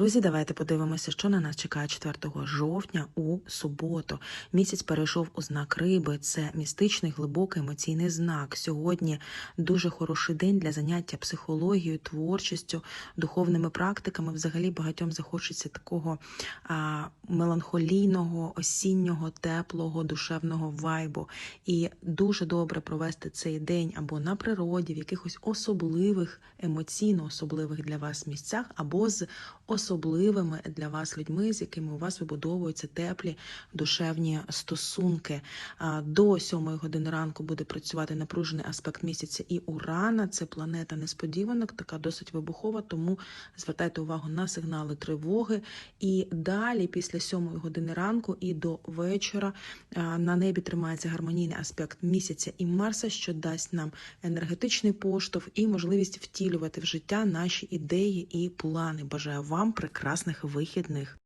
Друзі, давайте подивимося, що на нас чекає 4 жовтня у суботу. Місяць перейшов у знак риби. Це містичний, глибокий емоційний знак. Сьогодні дуже хороший день для заняття психологією, творчістю, духовними практиками. Взагалі багатьом захочеться такого а, меланхолійного, осіннього, теплого, душевного вайбу. І дуже добре провести цей день або на природі, в якихось особливих, емоційно особливих для вас місцях, або з особливими для вас людьми, з якими у вас вибудовуються теплі душевні стосунки. До 7 години ранку буде працювати напружений аспект місяця і Урана. Це планета несподіванок, така досить вибухова, тому звертайте увагу на сигнали тривоги. І далі, після 7 години ранку і до вечора, на небі тримається гармонійний аспект місяця і Марса, що дасть нам енергетичний поштовх і можливість втілювати в життя наші ідеї і плани. Бажаю вам прекрасних вихідних.